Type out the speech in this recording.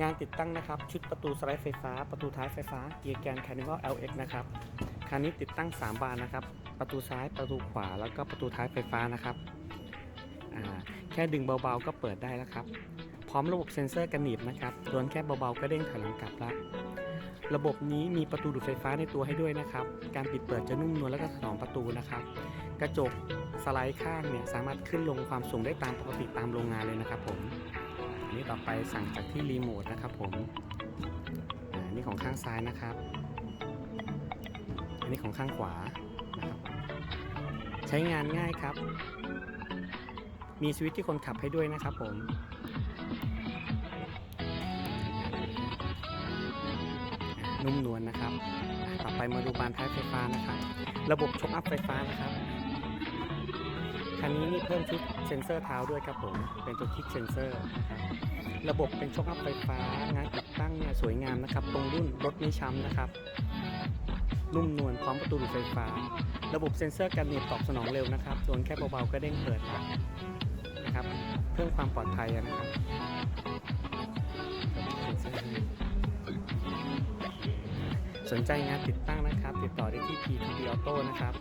งานติดตั้งนะครับ ชุดประตูสไลด์ไฟฟ้า ประตูท้ายไฟฟ้า เกียร์แกน Carnival LX นะครับคันนี้ติดตั้ง 3 บานนะครับ ประตูซ้ายประตูขวาแล้วก็ประตูท้ายไฟฟ้านะครับแค่ดึงเบาๆก็เปิดได้แล้วครับ พร้อมระบบเซ็นเซอร์กันหนีบนะครับโดนแค่เบาๆก็เด้งถอยหลังกลับละระบบนี้มีประตูดูดไฟฟ้าในตัวให้ด้วยนะครับ การปิดเปิดจะนุ่มนวลและก็ถนอมประตูนะครับ กระจกสไลด์ข้างเนี่ยสามารถขึ้นลงความสูงได้ตามปกติตามโรงงานเลยนะครับผม อันนี้ต่อไปสั่งจากที่รีโมทนะครับผมอ่านี่ของข้างซ้ายนะครับ อันนี้ของข้างขวานะครับใช้งานง่ายครับ มีสวิตช์ที่คนขับให้ด้วยนะครับผมนุ่มนวลนะครับ ต่อไปมาดูบานท้ายไฟฟ้านะครับ ระบบชกอัพไฟฟ้านะครับ คันนี้นี่เพิ่มชุดเซ็นเซอร์เท้าด้วยครับผม เป็นตัวคิกเซ็นเซอร์นะครับระบบเป็นชกอัพไฟฟ้างานติดตั้งเนี่ยสวยงามนะครับ ตรงรุ่นรถไม่ช้ำนะครับ นุ่มนวลพร้อมประตูดูดไฟฟ้า ระบบเซ็นเซอร์การหนีบตอบสนองเร็วนะครับโดนแค่เบาๆก็เด้งเปิดนะครับ เพิ่มความปลอดภัยนะครับสนใจงานติดตั้งนะครับ ติดต่อได้ที่ P2B Auto นะครับ